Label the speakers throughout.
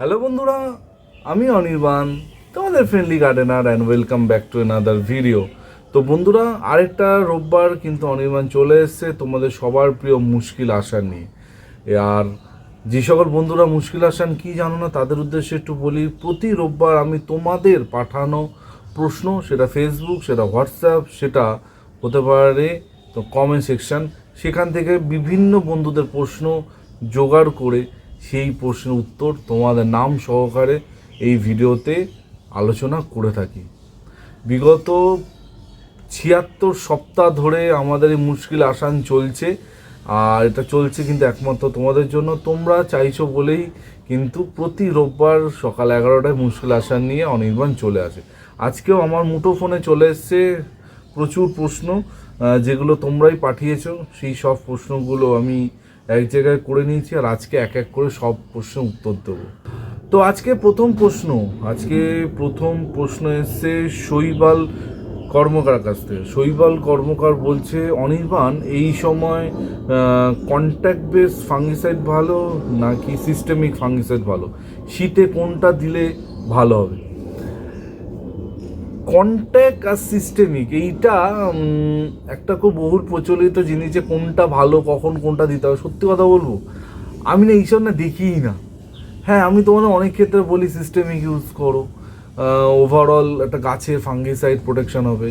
Speaker 1: Hello বন্ধুরা। আমি অনির্বাণ। তোমাদের friendly gardener and welcome back to another video তো বন্ধুরা, আরেকটা রোববার কিন্তু অনির্বাণ চলে এসছে তোমাদের সবার প্রিয় মুশকিল আসান নিয়ে। আর যে সকল বন্ধুরা মুশকিল আসান কি জানো না, তাদের উদ্দেশ্যে একটু বলি, প্রতি রোববার আমি তোমাদের পাঠানো প্রশ্ন, সেটা ফেসবুক সেটা হোয়াটসঅ্যাপ সেটা হতে পারে তো কমেন্ট সেকশন সেখান থেকে বিভিন্ন বন্ধুদের প্রশ্ন জোগাড় করে সেই প্রশ্নের উত্তর তোমাদের নাম সহকারে এই ভিডিওতে আলোচনা করে থাকি। বিগত ছিয়াত্তর সপ্তাহ ধরে আমাদের এই মুশকিল আসান চলছে, আর এটা চলছে কিন্তু একমাত্র তোমাদের জন্য। তোমরা চাইছো বলেই কিন্তু প্রতি রোববার সকাল এগারোটায় মুশকিল আসান নিয়ে অনির্বাণ চলে আসে। আজকেও আমার মুঠো ফোনে চলে এসছে প্রচুর প্রশ্ন যেগুলো তোমরাই পাঠিয়েছো। সেই সব প্রশ্নগুলো আমি এক জায়গায় করে নিয়েছি আর আজকে এক এক করে সব প্রশ্নের উত্তর দেবো। তো আজকে প্রথম প্রশ্ন, আজকে প্রথম প্রশ্ন এসছে শৈবাল কর্মকার কাছ থেকে। শৈবাল কর্মকার বলছে, অনির্বাণ, এই সময় কন্ট্যাক্ট বেস ফাঙ্গিসাইড ভালো নাকি সিস্টেমিক ফাঙ্গিসাইড ভালো? শীতে কোনটা দিলে ভালো হবে? কন্ট্যাক্ট আর সিস্টেমিক এইটা একটা খুব বহুল প্রচলিত জিনিস যে কোনটা ভালো, কখন কোনটা দিতে হবে। সত্যি কথা বলব, আমি না এইসব না দেখিই না। হ্যাঁ আমি তোমাদের অনেক ক্ষেত্রে বলি সিস্টেমিক ইউজ করো। ওভারঅল একটা গাছের ফাঙ্গিসাইড প্রোটেকশন হবে।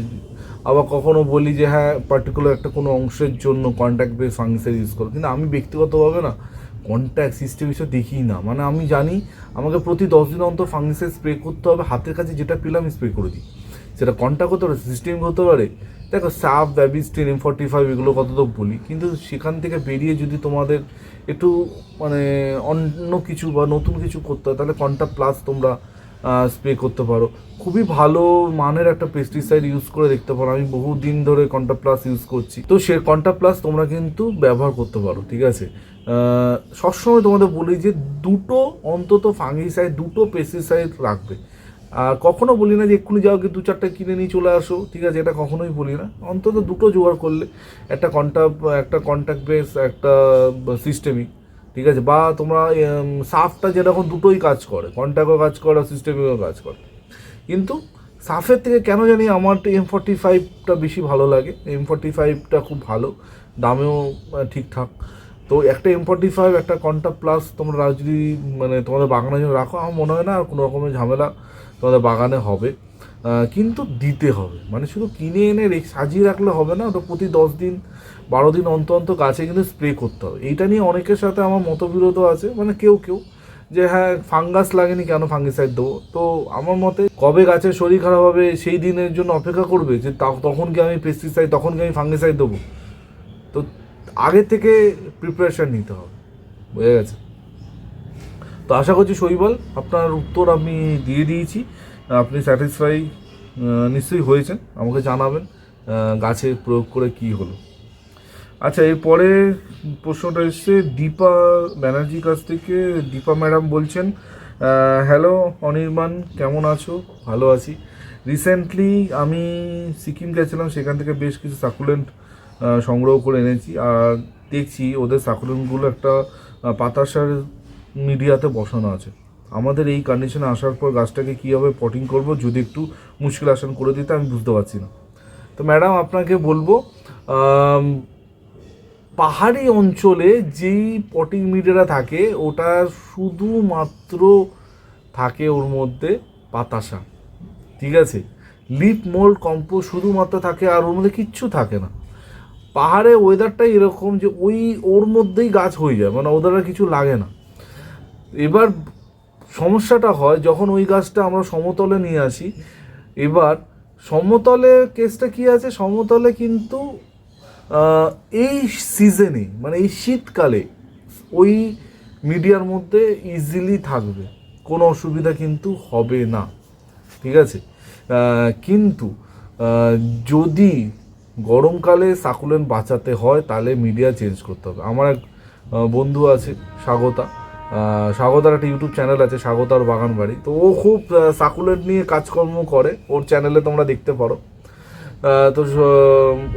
Speaker 1: আবার কখনো বলি যে হ্যাঁ পার্টিকুলার একটা কোনো অংশের জন্য কন্ট্যাক্ট বেস ফাঙ্গিসাইড ইউজ করো। কিন্তু আমি ব্যক্তিগতভাবে না কন্ট্যাক্ট সিস্টেম এসব দেখি না। মানে আমি জানি, আমাকে প্রতি দশ দিন অন্তর ফাঙ্গিসাইড স্প্রে করতে হবে। হাতের কাছে যেটা পেলাম স্প্রে করে দিই। সেটা কন্ট্যাক্ট হতে পারে সিস্টেম হতে পারে। দেখো সাপ ব্যাবিস্টিন এম ফর্টি ফাইভ এগুলো কত তো বলি? কিন্তু সেখান থেকে বেরিয়ে যদি তোমাদের একটু মানে অন্য কিছু বা নতুন কিছু করতে হয়, তাহলে কন্ট্যাক্ট প্লাস তোমরা স্প্রে করতে পারো। খুবই ভালো মানের একটা পেস্টিসাইড ইউজ করে দেখতে পারো। আমি বহু দিন ধরে কন্টা প্লাস ইউজ করছি। তো সে কন্টা প্লাস তোমরা কিন্তু ব্যবহার করতে পারো, ঠিক আছে? সবসময় তোমাদের বলি যে দুটো, অন্তত ফাঙ্গিসাইড দুটো পেস্টিসাইড রাখবে। আর কখনো বলি না যে এক্ষুনি যাও কি দু চারটে কিনে নিয়ে চলে আসো, ঠিক আছে? এটা কখনোই বলি না। অন্তত দুটো জোগাড় করলে একটা কন্টা একটা কন্ট্যাক্ট বেস একটা সিস্টেমিক ঠিক আছে? বা তোমরা সাফটা যেরকম দুটোই কাজ করে কন্ট্যাক্টও কাজ করে সিস্টেমিকও কাজ করে। কিন্তু সাফের থেকে কেন জানি আমার এম ফর্টি ফাইভটা বেশি ভালো লাগে। এম ফর্টি ফাইভটা খুব ভালো, দামেও ঠিকঠাক। তো একটা এম ফর্টি ফাইভ একটা কন্টা প্লাস তোমরা যদি মানে তোমাদের বাগানের জন্য রাখো, আমার মনে হয় না আর কোনো রকমের ঝামেলা তোমাদের বাগানে হবে। কিন্তু দিতে হবে। মানে শুধু কিনে এনে সাজিয়ে রাখলে হবে না, ওটা প্রতি দশ দিন, বারো দিন অন্তর অন্তর গাছে কিন্তু স্প্রে করতে হবে। এইটা নিয়ে অনেকের সাথে আমার মতবিরোধও আছে মানে কেউ কেউ যে হ্যাঁ ফাঙ্গাস লাগেনি কেন ফাঙ্গিসাইড দেবো? তো আমার মতে কবে গাছের শরীর খারাপ হবে সেই দিনের জন্য অপেক্ষা করবে যে তখন কি আমি পেস্টিসাইড তখন কি আমি ফাঙ্গিসাইড দেবো? তো আগে থেকে প্রিপারেশন নিতে হবে। বুঝে গেছে? তো আশা করছি শৈবাল, আপনার উত্তর আমি দিয়ে দিয়েছি। আপনি স্যাটিসফাই নিশ্চয়ই হয়েছেন, আমাকে জানাবেন গাছে প্রয়োগ করে কি হলো। আচ্ছা এরপরে প্রশ্নটা এসছে, দীপা ব্যানার্জির কাছ থেকে, দীপা ম্যাডাম বলছেন হ্যালো অনির্বাণ, কেমন আছো? ভালো আছি। রিসেন্টলি আমি সিকিম গেছিলাম, সেখান থেকে বেশ কিছু সাকুলেন্ট সংগ্রহ করে এনেছি, আর দেখছি ওদের সাকুলেন্টগুলো একটা পাতাসার মিডিয়াতে বসানো আছে। আমাদের এই কন্ডিশনে আসার পর গাছটাকে কীভাবে পটিং করব যদি একটু মুশকিল আসান করে দিতে, আমি বুঝতে পারছি না। তো ম্যাডাম আপনাকে বলব পাহাড়ি অঞ্চলে যেই পটিং মিডিয়াটা থাকে, ওটা শুধুমাত্র থাকে ওর মধ্যে বাতাসা। ঠিক আছে? লিপ মোল্ড কম্পোস্ট শুধুমাত্র থাকে আর ওর মধ্যে কিচ্ছু থাকে না। পাহাড়ে ওয়েদারটাই এরকম যে ওই ওর মধ্যেই গাছ হয়ে যায় মানে ওদের কিছু লাগে না। এবার সমস্যাটা হয় যখন ওই গাছটা আমরা সমতলে নিয়ে আসি, এবার সমতলে কেসটা কি আছে? সমতলে কিন্তু এই সিজনে মানে এই শীতকালে ওই মিডিয়ার মধ্যে ইজিলি থাকবে। কোনো অসুবিধা কিন্তু হবে না। ঠিক আছে? কিন্তু যদি গরমকালে সাকুলেন বাঁচাতে হয়, তাহলে মিডিয়া চেঞ্জ করতে হবে। আমার এক বন্ধু আছে, স্বাগতা। স্বাগতার একটা ইউটিউব চ্যানেল আছে, স্বাগতার বাগান বাড়ি। তো ও খুব সাকুলেন্ট নিয়ে কাজকর্ম করে। ওর চ্যানেলে তোমরা দেখতে পারো। তো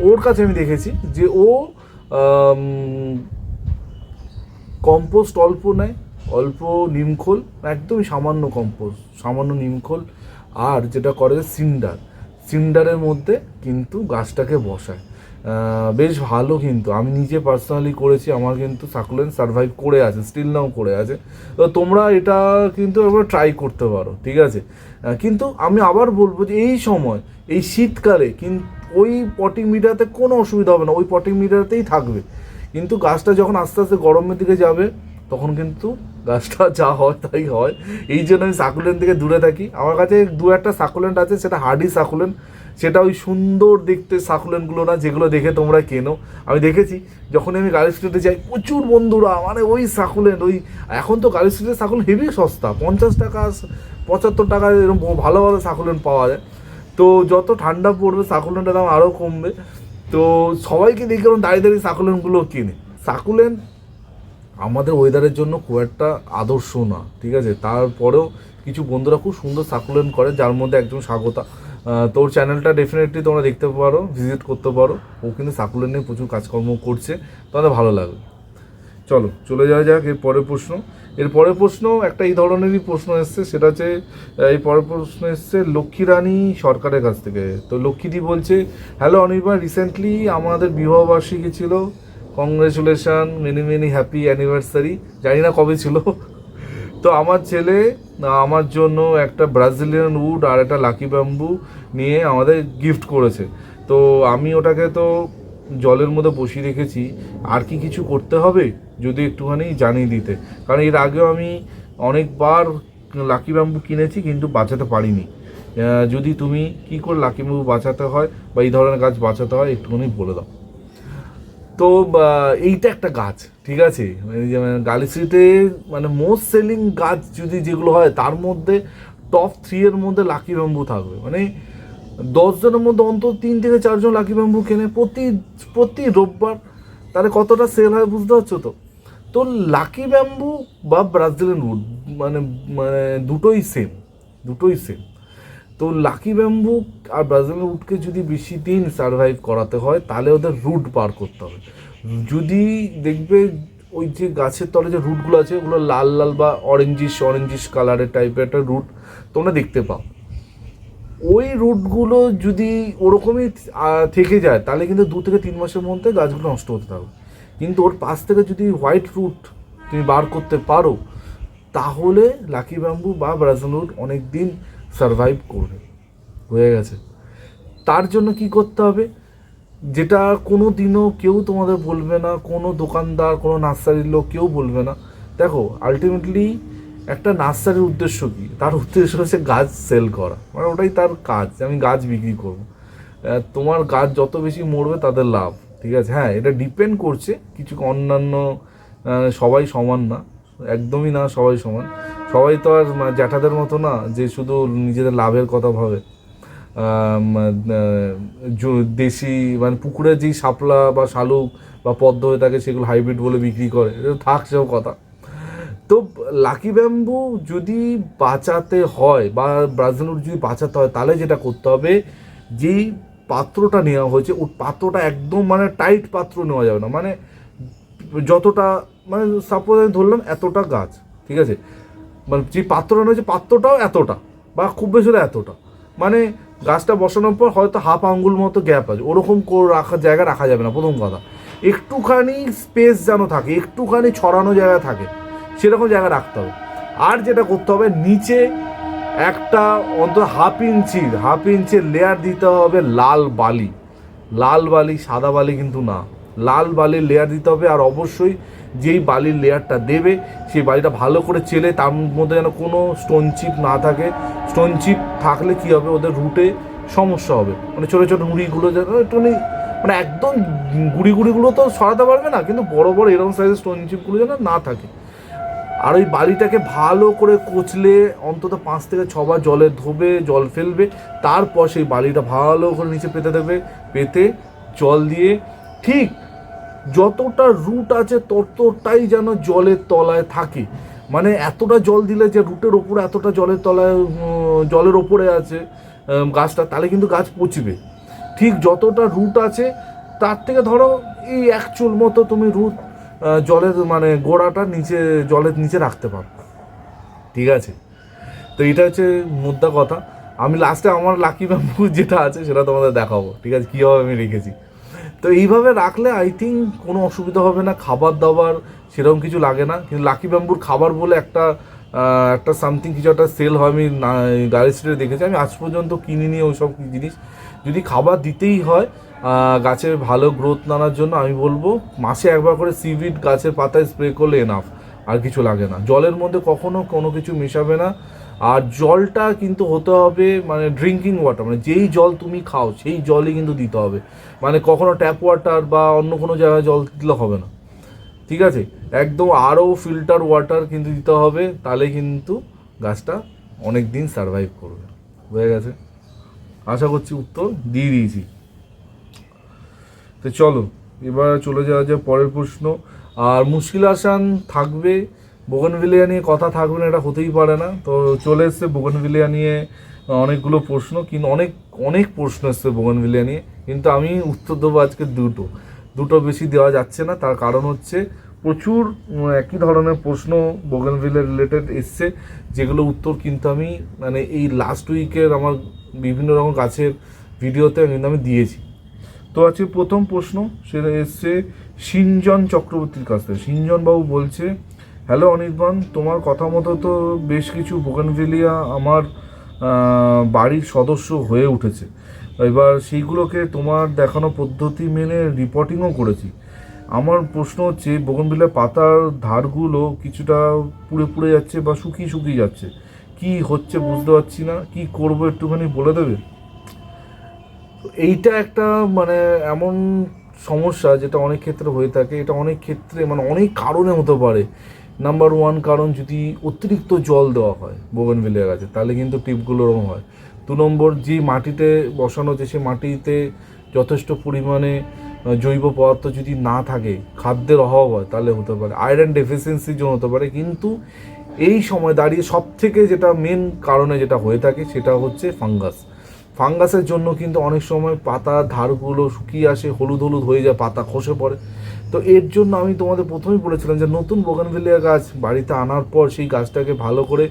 Speaker 1: ওর কাছে আমি দেখেছি যে ও কম্পোস্ট অল্প নেয়, অল্প নিমখোল একদমই সামান্য কম্পোস্ট সামান্য নিমখোল আর যেটা করে সিন্ডার। সিন্ডারের মধ্যে কিন্তু গাছটাকে বসায়। বেশ ভালো কিন্তু। আমি নিজে পার্সোনালি করেছি, আমার কিন্তু সাকুলেন্ট সার্ভাইভ করে আছে স্টিল নাও করে আছে। তো তোমরা এটা কিন্তু একবার ট্রাই করতে পারো, ঠিক আছে? কিন্তু আমি আবার বলব যে এই সময়, এই শীতকালে কিন্তু ওই পটিং মিটারতে কোনো অসুবিধা হবে না, ওই পটিং মিটারতেই থাকবে। কিন্তু গাছটা যখন আস্তে আস্তে গরমের দিকে যাবে, তখন কিন্তু গাছটা যা হয় তাই হয়। এই জন্য আমি সাকুলেন্ট থেকে দূরে থাকি। আমার কাছে দু একটা সাকুলেন্ট আছে, সেটা হার্ডি সাকুলেন্ট সেটা ওই সুন্দর দেখতে সাকুলেন্টগুলো না, যেগুলো দেখে তোমরা কেনো। আমি দেখেছি যখন আমি গাড়ি স্ট্রিটে যাই, প্রচুর বন্ধুরা মানে ওই সাকুলেন্ট, ওই এখন তো গাড়ি স্ট্রিটে সাকুল হেভি সস্তা, পঞ্চাশ টাকা, পঁচাত্তর টাকা এরকম ভালো ভালো সাকুলেন্ট পাওয়া যায়। তো যত ঠান্ডা পড়বে, সাকুলেন্টের দাম আরও কমবে। তো সবাইকে দেখে দাঁড়িয়ে দাঁড়িয়ে সাকুলেন্টগুলো কিনে। সাকুলেন্ট আমাদের ওয়েদারের জন্য খুব একটা আদর্শ না, ঠিক আছে? তারপরেও কিছু বন্ধুরা খুব সুন্দর সাকুলেন করে, যার মধ্যে একজন স্বাগতা। তোর চ্যানেলটা ডেফিনেটলি তোমরা দেখতে পারো ভিজিট করতে পারো। ও কিন্তু সাকুলেন্ট নিয়ে প্রচুর কাজকর্ম করছে তোমাদের ভালো লাগবে। চলো, চলে যাওয়া যাক এর পরের প্রশ্ন। এর পরের প্রশ্ন, একটা এই ধরনেরই প্রশ্ন এসছে, সেটা হচ্ছে এই পরের প্রশ্ন এসছে, লক্ষ্মী রানী সরকারের কাছ থেকে। তো লক্ষ্মীদি বলছে হ্যালো অনির্বাণ রিসেন্টলি আমাদের বিবাহবার্ষিকী ছিল। Congratulation many many happy anniversary জানি না কবে ছিল। তো আমার ছেলে আমার জন্য একটা ব্রাজিলিয়ান উড আর একটা লাকি ব্যাম্বু নিয়ে আমাদের গিফট করেছে। তো আমি ওটাকে তো জলের মধ্যে বসিয়ে রেখেছি। আর কি কিছু করতে হবে? যদি একটুখানি জানিয়ে দিতে। কারণ এর আগেও আমি অনেকবার লাকি ব্যাম্বু কিনেছি কিন্তু বাঁচাতে পারিনি। যদি তুমি কি করে লাকি ব্যাম্বু বাঁচাতে হয় বা এই ধরনের গাছ বাঁচাতে হয়, একটুখানি বলে দাও। তো এইটা একটা গাছ, ঠিক আছে? মানে যেমন মানে মোস্ট সেলিং গাছ যদি যেগুলো হয়, তার মধ্যে টপ থ্রি এর মধ্যে লাকি ব্যাম্বু থাকবে। মানে দশজনের মধ্যে অন্তত তিন থেকে চারজন লাকি ব্যাম্বু কেনে প্রতি প্রতি রোববার তাহলে কতটা সেল হয় বুঝতে পারছ তো? তো লাকি ব্যাম্বু বা ব্রাজিলিয়ান উড মানে মানে দুটোই সেম দুটোই সেম তো লাকি ব্যাম্বু আর ব্রাজিলিয়ান উডকে যদি বেশি দিন সার্ভাইভ করাতে হয়, তাহলে ওদের রুট বার করতে হবে। যদি দেখবে ওই যে গাছের তলে যে রুটগুলো আছে, ওগুলো লাল লাল বা অরেঞ্জিস অরেঞ্জিস কালারের টাইপের একটা রুট তোমরা দেখতে পাও। ওই রুটগুলো যদি ওরকমই থেকে যায়, তাহলে কিন্তু দু থেকে তিন মাসের মধ্যে গাছগুলো নষ্ট হতে থাকবে। কিন্তু ওর পাশ থেকে যদি হোয়াইট রুট তুমি বার করতে পারো, তাহলে লাকি ব্যাম্বু বা ব্রাজিল রুট অনেক দিন সারভাইভ করবে। হয়ে গেছে। তার জন্য কি করতে হবে? যেটা কোনো দিনও কেউ তোমাদের বলবে না, কোনো দোকানদার, কোনো নার্সারির লোক কেউ বলবে না। দেখো আলটিমেটলি একটা নার্সারির উদ্দেশ্য কি? তার উদ্দেশ্য হচ্ছে গাছ সেল করা। মানে ওটাই তার কাজ, আমি গাছ বিক্রি করব। তোমার গাছ যত বেশি মরবে তাদের লাভ, ঠিক আছে? হ্যাঁ এটা ডিপেন্ড করছে কিছু অন্যান্য সবাই সমান না। একদমই না, সবাই সমান। সবাই তো আর জ্যাঠাদের মতো না, যে শুধু নিজেদের লাভের কথা ভাবে। দেশি মানে পুকুরের যেই শাপলা বা শালুক বা পদ্ম হয়ে থাকে, সেগুলো হাইব্রিড বলে বিক্রি করে। থাক সেসব কথা। তো লাকি ব্যাম্বু যদি বাঁচাতে হয় বা ব্রাজিল উড যদি বাঁচাতে হয়, তাহলে যেটা করতে হবে, যেই পাত্রটা নেওয়া হয়েছে ওই পাত্রটা একদম মানে টাইট পাত্র নেওয়া যাবে না। মানে যতটা মানে সাপোজ আমি ধরলাম এতটা গাছ, ঠিক আছে? মানে যে পাত্রটা হয়েছে পাত্রটাও এতটা, বা খুব বেশি হলে এতটা। মানে গাছটা বসানোর পর হয়তো হাফ আঙ্গুল মতো গ্যাপ আছে, ওরকম রাখার জায়গা রাখা যাবে না, প্রথম কথা। একটুখানি স্পেস যেন থাকে, একটুখানি ছড়ানো জায়গা থাকে, সেরকম জায়গা রাখতে হবে। আর যেটা করতে হবে, নিচে একটা অন্তত হাফ ইঞ্চির হাফ ইঞ্চির লেয়ার দিতে হবে লাল বালি। লাল বালি, সাদা বালি কিন্তু না। লাল বালির লেয়ার দিতে হবে আর অবশ্যই যেই বালির লেয়ারটা দেবে, সেই বালিটা ভালো করে চেলে তার মধ্যে যেন কোনো স্টোন চিপ না থাকে। স্টোন চিপ থাকলে কি হবে? ওদের রুটে সমস্যা হবে। মানে ছোটো ছোটো নুড়িগুলো যেন একটুখানি মানে একদম গুড়ি গুড়িগুলো তো সরাতে পারবে না, কিন্তু বড় বড় এরকম সাইজের স্টোন চিপগুলো যেন না থাকে। আর ওই বালিটাকে ভালো করে কচলে অন্তত পাঁচ থেকে ছবার জলে ধোবে, জল ফেলবে, তারপর সেই বালিটা ভালো করে নিচে পেতে দেবে। পেতে জল দিয়ে ঠিক যতটা রুট আছে ততটাই যেন জলের তলায় থাকে। মানে এতটা জল দিলে যে রুটের ওপরে এতটা জলের তলায় জলের ওপরে আছে গাছটা, তাহলে কিন্তু গাছ পচবে। ঠিক যতটা রুট আছে, তার থেকে ধরো এই এক চুল মতো তুমি রুট জলের মানে গোড়াটা নিচে, জলের নিচে রাখতে পারো। ঠিক আছে? তো এটা হচ্ছে মুদ্রা কথা। আমি লাস্টে আমার লাকি ব্যাম্বু যেটা আছে সেটা তোমাদের দেখাবো। ঠিক আছে? কীভাবে আমি রেখেছি। তো এইভাবে রাখলে আই থিঙ্ক কোনো অসুবিধা হবে না, খাবার দাবার সেরকম কিছু লাগে না। কিন্তু লাকি ব্যাম্বুর খাবার বলে একটা একটা সামথিং কিছু একটা সেল হয়, আমি গাড়ি স্ট্রিটে দেখেছি। আমি আজ পর্যন্ত কিনিনি ওই সব জিনিস। যদি খাবার দিতেই হয় গাছের ভালো গ্রোথ আনার জন্য আমি বলব, মাসে একবার করে সিভিড গাছের পাতায় স্প্রে করলে এনাফ আর কিছু লাগে না। জলের মধ্যে কখনো কোনো কিছু মেশাবে না। আর জলটা কিন্তু হতে হবে মানে ড্রিঙ্কিং ওয়াটার মানে যেই জল তুমি খাও, সেই জলই কিন্তু দিতে হবে। মানে কখনো ট্যাপ ওয়াটার বা অন্য কোনো জায়গায় জল দিলে হবে না। ঠিক আছে? একদম আরও ফিল্টার ওয়াটার কিন্তু দিতে হবে, তাহলে কিন্তু গাছটা অনেক দিন সার্ভাইভ করবে। বুঝে গেছে? আশা করছি উত্তর দিয়ে দিয়েছি। তো চলো, এবার চলে যাওয়া যায় পরের প্রশ্ন। আর মুশকিল আসান থাকবে বোগনভিলিয়া নিয়ে কথা থাকবে না, এটা হতেই পারে না। তো চলে এসছে বোগনভিলিয়া নিয়ে অনেকগুলো প্রশ্ন কিন্তু অনেক অনেক প্রশ্ন এসছে বোগনভিলিয়া নিয়ে, কিন্তু আমি উত্তর দেবো আজকে দুটো। দুটো বেশি দেওয়া যাচ্ছে না, তার কারণ হচ্ছে প্রচুর একই ধরনের প্রশ্ন বোগনভিলিয়া রিলেটেড এসছে, যেগুলো উত্তর কিন্তু আমি মানে এই লাস্ট উইকের আমার বিভিন্ন রকম গাছের ভিডিওতে কিন্তু আমি দিয়েছি। তো আছে প্রথম প্রশ্ন, সেটা এসছে সিঞ্জন চক্রবর্তীর কাছ থেকে। সিঞ্জন বাবু বলছে হ্যালো অনির্বাণ। তোমার কথা মতো তো বেশ কিছু বোগানভিলিয়া আমার বাড়ির সদস্য হয়ে উঠেছে। এবার সেইগুলোকে তোমার দেখানো পদ্ধতি মেনে রিপোর্টিংও করেছি। আমার প্রশ্ন হচ্ছে বোগনভিলিয়া পাতার ধারগুলো কিছুটা পুড়ে পুড়ে যাচ্ছে বা শুকিয়ে শুকিয়ে যাচ্ছে। কি হচ্ছে বুঝতে পারছি না। কি করব একটুখানি বলে দেবে? এইটা একটা মানে এমন সমস্যা যেটা অনেক ক্ষেত্রে হয়ে থাকে। এটা অনেক ক্ষেত্রে মানে অনেক কারণে হতে পারে। নাম্বার ওয়ান কারণ যদি অতিরিক্ত জল দেওয়া হয় বোগনভিলিয়া গাছে তাহলে কিন্তু টিপগুলো ওরকম হয়। দু নম্বর যে মাটিতে বসানো হচ্ছে সে মাটিতে যথেষ্ট পরিমাণে জৈব পদার্থ যদি না থাকে, খাদ্যের অভাব হয়, তাহলে হতে পারে। আয়রন ডেফিসিয়েন্সির জন্য হতে পারে। কিন্তু এই সময় দাঁড়িয়ে সব থেকে যেটা মেন কারণে যেটা হয়ে থাকে, সেটা হচ্ছে ফাঙ্গাস ফাঙ্গাসের জন্য কিন্তু অনেক সময় পাতার ধারগুলো শুকিয়ে আসে, হলুদ হলুদ হয়ে যায়, পাতা খসে পড়ে। তো এর জন্য আমি তোমাদের প্রথমেই বলেছিলাম যে নতুন বোগানভেলিয়া গাছ বাড়িতে আনার পর সেই গাছটাকে ভালো করে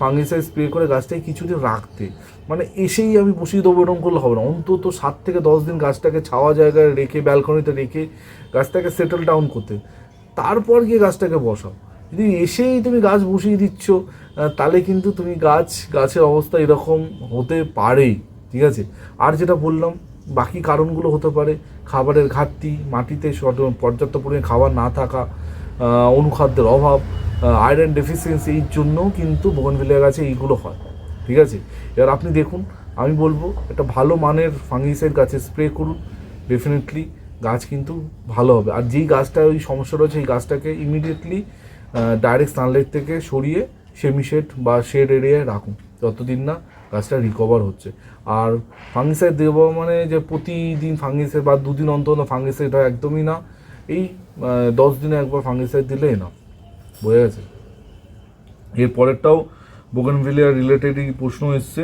Speaker 1: ফাঙ্গিসাইড স্প্রে করে গাছটাকে কিছুদিন রাখতে। মানে এসেই আমি বসিয়ে দেবো এরকম করলে হবে না। অন্তত সাত থেকে দশ দিন গাছটাকে ছাওয়া জায়গায় রেখে, ব্যালকনিতে রেখে গাছটাকে সেটেল ডাউন করতে। তারপর গিয়ে গাছটাকে বসাও। যদি এসেই তুমি গাছ বসিয়ে দিচ্ছ তাহলে কিন্তু তুমি গাছ, গাছের অবস্থা এরকম হতে পারেই। ঠিক আছে? আর যেটা বললাম বাকি কারণগুলো হতে পারে, খাবারের ঘাটতি, মাটিতে পর্যাপ্ত পরিমাণে খাবার না থাকা অনুখাদ্যের অভাব আয়রন ডেফিসিয়েন্সি এই জন্যও কিন্তু বোগনভিলিয়া গাছে এইগুলো হয়। ঠিক আছে? এবার আপনি দেখুন, আমি বলব, একটা ভালো মানের ফাঙ্গিসাইড গাছে স্প্রে করুন ডেফিনেটলি গাছ কিন্তু ভালো হবে। আর যেই গাছটা, ওই সমস্যা রয়েছে, এই গাছটাকে ইমিডিয়েটলি ডাইরেক্ট সানলাইট থেকে সরিয়ে সেমিশেড বা শেড এরিয়ায় রাখুন। যতদিন না গাছটা রিকভার হচ্ছে। আর ফাঙ্গিসাইড দেবো মানে যে প্রতিদিন ফাঙ্গিসাইড বা দুদিন অন্তর ফাঙ্গিসাইড হয় একদমই না। এই দশ দিনে একবার ফাঙ্গিসাইড দিলেই না। বোঝা গেছে? এর পরেরটাও বোগানভিলিয়া রিলেটেডই প্রশ্ন এসছে।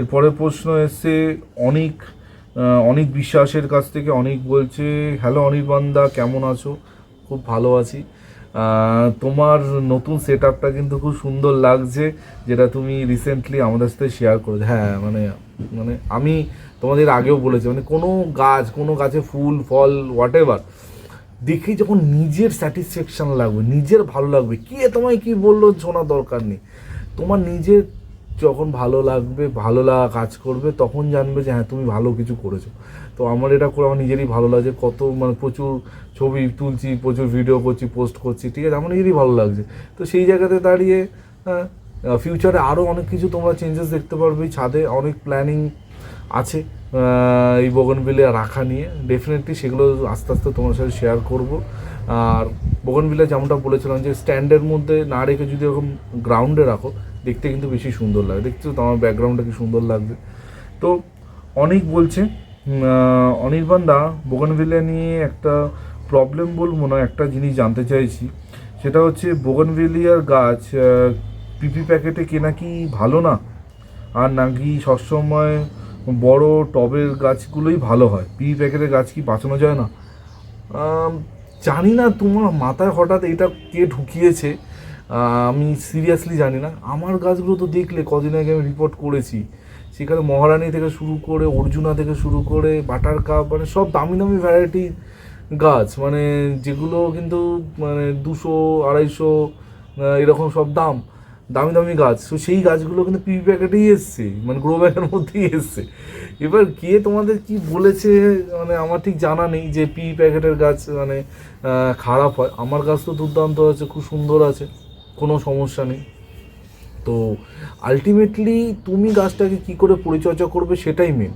Speaker 1: এর পরের প্রশ্ন এসছে, অনেক অনেক বিশ্বাসের কাছ থেকে অনেক বলছে হ্যালো অনির্বাণদা কেমন আছো? খুব ভালো আছি। তোমার নতুন সেট আপটা কিন্তু খুব সুন্দর লাগছে, যেটা তুমি রিসেন্টলি আমাদের সাথে শেয়ার করেছ। হ্যাঁ মানে মানে আমি তোমাদের আগেও বলেছি মানে কোনো গাছ, কোনো গাছে ফুল, ফল হোয়াট এভার দেখে যখন নিজের স্যাটিসফ্যাকশন লাগবে, নিজের ভালো লাগবে, কে তোমায় কি বলল শোনার দরকার নেই। তোমার নিজের যখন ভালো লাগবে, ভালো লাগা কাজ করবে, তখন জানবে যে হ্যাঁ তুমি ভালো কিছু করেছ। তো আমার এটা করে আমার নিজেরই ভালো লাগছে কত মানে প্রচুর ছবি তুলছি, প্রচুর ভিডিও করছি পোস্ট করছি, ঠিক আছে, আমার নিজেরই ভালো লাগছে। তো সেই জায়গাতে দাঁড়িয়ে হ্যাঁ ফিউচারে আরও অনেক কিছু তোমরা চেঞ্জেস দেখতে পারবে, ছাদে অনেক প্ল্যানিং আছে এই বগনভিলিয়া রাখা নিয়ে। ডেফিনেটলি সেগুলো আস্তে আস্তে তোমার সাথে শেয়ার করব। আর বগনভিলিয়া যেমনটা বলেছিলাম যে স্ট্যান্ডের মধ্যে না রেখে যদি এরকম গ্রাউন্ডে রাখো, দেখতে কিন্তু বেশি সুন্দর লাগে দেখছ তো আমার ব্যাকগ্রাউন্ডটা কি সুন্দর লাগবে। তো অনেক বলছে আহ, বোগনভিলিয়া নিয়ে একটা প্রবলেম বলব না একটা জিনিস জানতে চাইছি। সেটা হচ্ছে বোগনভিলিয়ার গাছ পিপি প্যাকেটে কেনা কি ভালো না? আর নাকি সবসময় বড় টবের গাছগুলোই ভালো হয়? পিপি প্যাকেটের গাছ কি বাঁচানো যায় না? জানি না তোমার মাথায় হঠাৎ এটা কে ঢুকিয়েছে? আমি সিরিয়াসলি জানি না। আমার গাছগুলো তো দেখলে কদিন আগে আমি রিপোর্ট করেছি। সেখানে মহারানী থেকে শুরু করে অর্জুনা থেকে শুরু করে বাটার কাপ মানে সব দামি দামি ভ্যারাইটি গাছ মানে যেগুলো কিন্তু মানে দুশো, আড়াইশো এরকম সব দাম, দামি দামি গাছ। তো সেই গাছগুলো কিন্তু পি প্যাকেটেই এসছে মানে গ্রো ব্যাগের মধ্যেই এসছে। এবার কে তোমাদের কি বলেছে মানে আমার ঠিক জানা নেই যে পি প্যাকেটের গাছ মানে খারাপ হয়। আমার গাছ তো দুর্দান্ত আছে, খুব সুন্দর আছে, কোনো সমস্যা নেই। তো আলটিমেটলি তুমি গাছটাকে কি করে পরিচর্যা করবে সেটাই মেন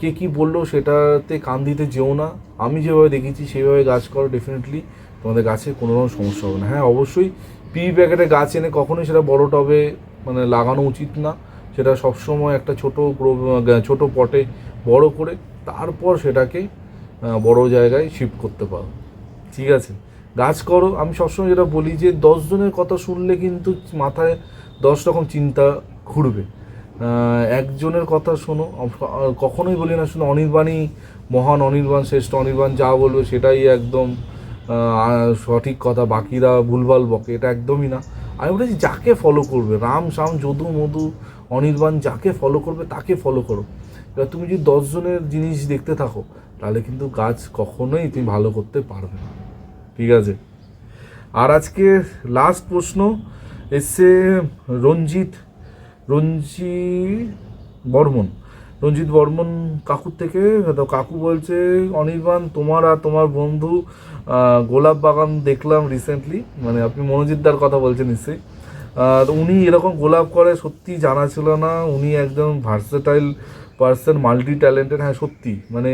Speaker 1: কে কি বলল সেটাতে কান দিতে যেও না। আমি যেভাবে দেখেছি সেভাবে গাছ করো ডেফিনেটলি তোমাদের গাছে কোনো রকম সমস্যা হবে না। হ্যাঁ অবশ্যই পি প্যাকেটে গাছ এনে কখনোই সেটা বড় টবে মানে লাগানো উচিত না। সেটা সবসময় একটা ছোট ছোট পটে বড় করে তারপর সেটাকে বড় জায়গায় শিফট করতে পারো। ঠিক আছে? গাছ করো। আমি সবসময় যেটা বলি যে দশজনের কথা শুনলে কিন্তু মাথায় দশ রকম চিন্তা ঘুরবে। একজনের কথা শোনো কখনোই বলি না শুনো অনির্বাণই মহান, অনির্বাণ শ্রেষ্ঠ, অনির্বাণ যা বলবে সেটাই একদম সঠিক কথা, বাকিরা ভুলভাল বকে, এটা একদমই না। আমি বলেছি, যাকে ফলো করবে, রাম শাম যদু মধু, অনির্বাণ যাকে ফলো করবে তাকে ফলো করো। এবার তুমি যদি দশজনের জিনিস দেখতে থাকো, তাহলে কিন্তু গাছ কখনোই তুমি ভালো করতে পারবে না। ঠিক আছে? আর আজকে লাস্ট প্রশ্ন এসছে রঞ্জিত রঞ্জি বর্মন। রঞ্জিত বর্মন কাকুর থেকে। তো কাকু বলছে, অনির্বাণ, তোমার আর তোমার বন্ধু গোলাপ বাগান দেখলাম রিসেন্টলি মানে আপনি মনোজিৎদার কথা বলছেন নিশ্চয়ই। তো উনি এরকম গোলাপ করে, সত্যি জানা ছিল না। উনি একজন ভার্সেটাইল পার্সন মাল্টি ট্যালেন্টেড হ্যাঁ সত্যি। মানে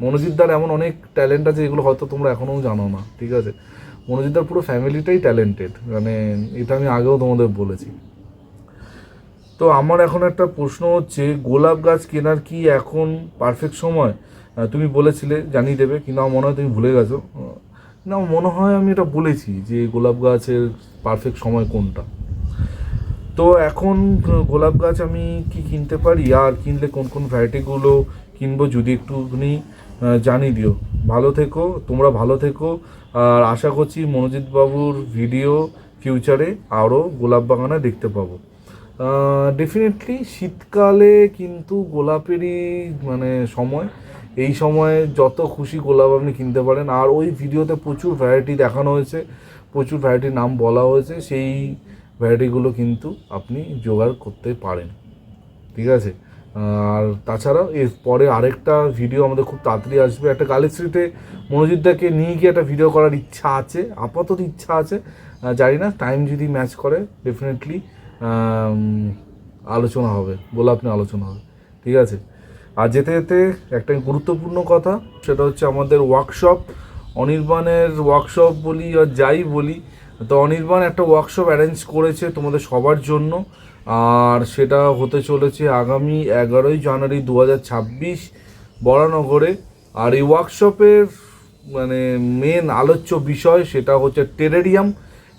Speaker 1: মনোজিৎদার এমন অনেক ট্যালেন্ট আছে যেগুলো হয়তো তোমরা এখনও জানো না। ঠিক আছে? মনোজিৎদার পুরো ফ্যামিলিটাই ট্যালেন্টেড মানে এটা আমি আগেও তোমাদের বলেছি। তো আমার এখন একটা প্রশ্ন হচ্ছে, গোলাপ গাছ কেনার কি এখন পারফেক্ট সময়? তুমি বলেছিলে, জানিয়ে দেবে, কিন্তু আমার মনে হয় তুমি ভুলে গেছো। না, মনে হয় আমি এটা বলেছি যে গোলাপ গাছের পারফেক্ট সময় কোনটা। তো এখন গোলাপ গাছ আমি কি কিনতে পারি? আর কিনলে কোন কোন ভ্যারাইটিগুলো কিনবো? যদি একটুখানি জানিয়ে দিও। ভালো থেকো, তোমরা ভালো থেকো। আর আশা করছি মনোজিৎ বাবুর ভিডিও ফিউচারে আরও গোলাপ বাগানে দেখতে পাবো। ডেফিনেটলি শীতকালে কিন্তু গোলাপেরই মানে সময়। এই সময়ে যত খুশি গোলাপ আপনি কিনতে পারেন। আর ওই ভিডিওতে প্রচুর ভ্যারাইটি দেখানো হয়েছে, প্রচুর ভ্যারাইটির নাম বলা হয়েছে। সেই ভ্যারাইটিগুলো কিন্তু আপনি জোগাড় করতে পারেন। ঠিক আছে? আর তাছাড়াও এর পরে আরেকটা ভিডিও আমাদের খুব তাড়াতাড়ি আসবে। একটা গালেশ্রীতে মনোজিৎদাকে নিয়ে গিয়ে একটা ভিডিও করার ইচ্ছা আছে, আপাতত ইচ্ছা আছে। জানি না টাইম যদি ম্যাচ করে ডেফিনেটলি আলোচনা হবে, গোলাপ নিয়ে আলোচনা হবে। ঠিক আছে? আর যেতে যেতে একটা গুরুত্বপূর্ণ কথা, সেটা হচ্ছে আমাদের ওয়ার্কশপ অনির্বাণের ওয়ার্কশপ বলি আর যাই বলি, তো অনির্বাণ একটা ওয়ার্কশপ অ্যারেঞ্জ করেছে তোমাদের সবার জন্য। আর সেটা হতে চলেছে আগামী এগারোই জানুয়ারি দু হাজার ছাব্বিশ বরানগরে। আর এই ওয়ার্কশপের মানে মেন আলোচ্য বিষয় সেটা হচ্ছে টেরেরিয়াম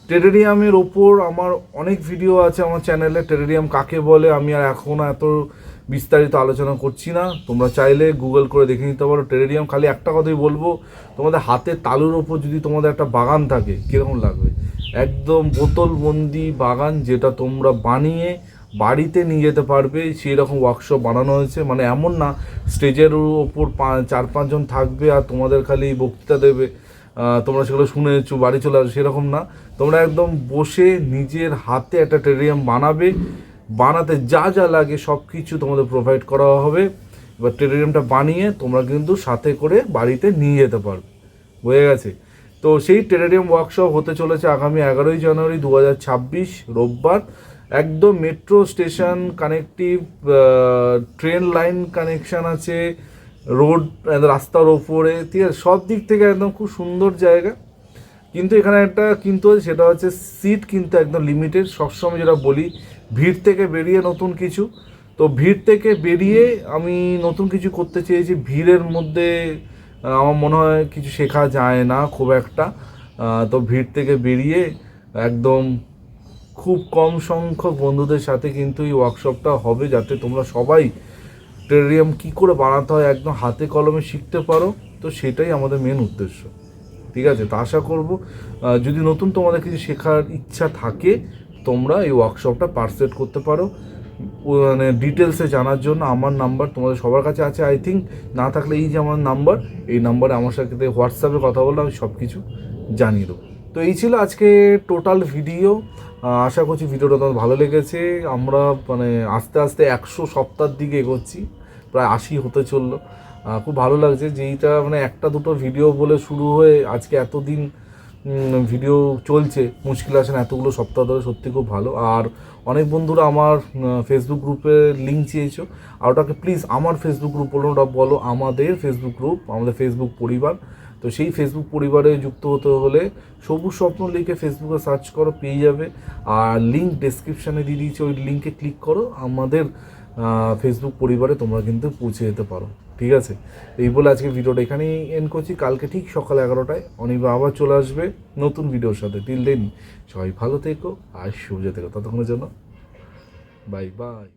Speaker 1: টেরেরিয়ামের ওপর আমার অনেক ভিডিও আছে আমার চ্যানেলে টেরেরিয়াম কাকে বলে আমি আর এখন এত বিস্তারিত আলোচনা করছি না। তোমরা চাইলে গুগল করে দেখে নিতে পারো। টেরেরিয়াম খালি একটা কথাই বলব, তোমাদের হাতের তালুর ওপর যদি তোমাদের একটা বাগান থাকে, কীরকম লাগবে? একদম বোতলবন্দি বাগান যেটা তোমরা বানিয়ে বাড়িতে নিয়ে যেতে পারবে সেই রকম ওয়ার্কশপ বানানো হয়েছে। মানে এমন না, স্টেজের ওপর চার পাঁচজন থাকবে আর তোমাদের খালি বক্তৃতা দেবে। তোমরা সেগুলো শুনে চু- বাড়ি চলে আসবে, সেরকম না। তোমরা একদম বসে নিজের হাতে একটা টেরিয়াম বানাবে। বানাতে যা যা লাগে সব কিছু তোমাদের প্রোভাইড করা হবে। এবার টেরিয়ামটা বানিয়ে তোমরা কিন্তু সাথে করে বাড়িতে নিয়ে যেতে পারবে। হয়ে গেছে? তো সেই টেরেরিয়াম ওয়ার্কশপ হতে চলেছে আগামী এগারোই জানুয়ারি দু হাজার ছাব্বিশ রোববার। একদম metro station connective train line connection আছে রোড রাস্তার ওপরে, ঠিক আছে? সব দিক থেকে একদম খুব সুন্দর জায়গা। কিন্তু এখানে একটা কিন্তু সেটা হচ্ছে সিট কিন্তু একদম লিমিটেড সবসময় যেটা বলি, ভিড় থেকে বেরিয়ে নতুন কিছু। তো ভিড় থেকে বেরিয়ে আমি নতুন কিছু করতে চেয়েছি। ভিড়ের মধ্যে আমার মনে হয় কিছু শেখা যায় না খুব একটা। তো ভিড় থেকে বেরিয়ে একদম খুব কম সংখ্যক বন্ধুদের সাথে কিন্তু এই ওয়ার্কশপটা হবে যাতে তোমরা সবাই টেরিয়াম কি করে বানাতে হয় একদম হাতে কলমে শিখতে পারো। তো সেটাই আমাদের মেন উদ্দেশ্য। ঠিক আছে? তা আশা করব যদি নতুন তোমাদের কিছু শেখার ইচ্ছা থাকে, তোমরা এই ওয়ার্কশপটা পার্সেট করতে পারো। মানে ডিটেলসে জানার জন্য আমার নাম্বার তোমাদের সবার কাছে আছে আই থিঙ্ক না থাকলে এই যে আমার নাম্বার এই নাম্বারে আমার সাথে হোয়াটসঅ্যাপে কথা বললে আমি সব কিছু জানিয়ে দেবো। তো এই ছিল আজকে টোটাল ভিডিও আশা করছি ভিডিওটা তোমার ভালো লেগেছে। আমরা মানে আস্তে আস্তে একশো সপ্তাহের দিকে এগোচ্ছি, প্রায় আশি হতে চলল। খুব ভালো লাগছে যে এইটা মানে একটা দুটো ভিডিও বলে শুরু হয়ে আজকে এতদিন ভিডিও চলছে। মুশকিল আসেন এতগুলো সপ্তাহ ধরে সত্যি খুব ভালো। আর অনেক বন্ধুরা আমার ফেসবুক গ্রুপে লিঙ্ক চেয়েছো। আর ওটাকে প্লিজ আমার ফেসবুক গ্রুপ বলো, ওটা বলো আমাদের ফেসবুক গ্রুপ আমাদের ফেসবুক পরিবার। তো সেই ফেসবুক পরিবারে যুক্ত হতে হলে সবুজ স্বপ্ন লিখে ফেসবুকে সার্চ করো, পেয়ে যাবে। আর লিঙ্ক ডেসক্রিপশানে দিয়ে দিয়েছি, ওই লিঙ্কে ক্লিক করো। আমাদের ফেসবুক পরিবারে তোমরা কিন্তু পৌঁছে যেতে পারো। ঠিক আছে? এই বলে আজকে ভিডিওটা এখানেই এন্ড করছি। কালকে ঠিক সকাল এগারোটায় অনির্বা আবার চলে আসবে নতুন ভিডিওর সাথে। টিল দেন সবাই ভালো থেকো আর শুভ থেকো। ততক্ষণের জন্য বাই বাই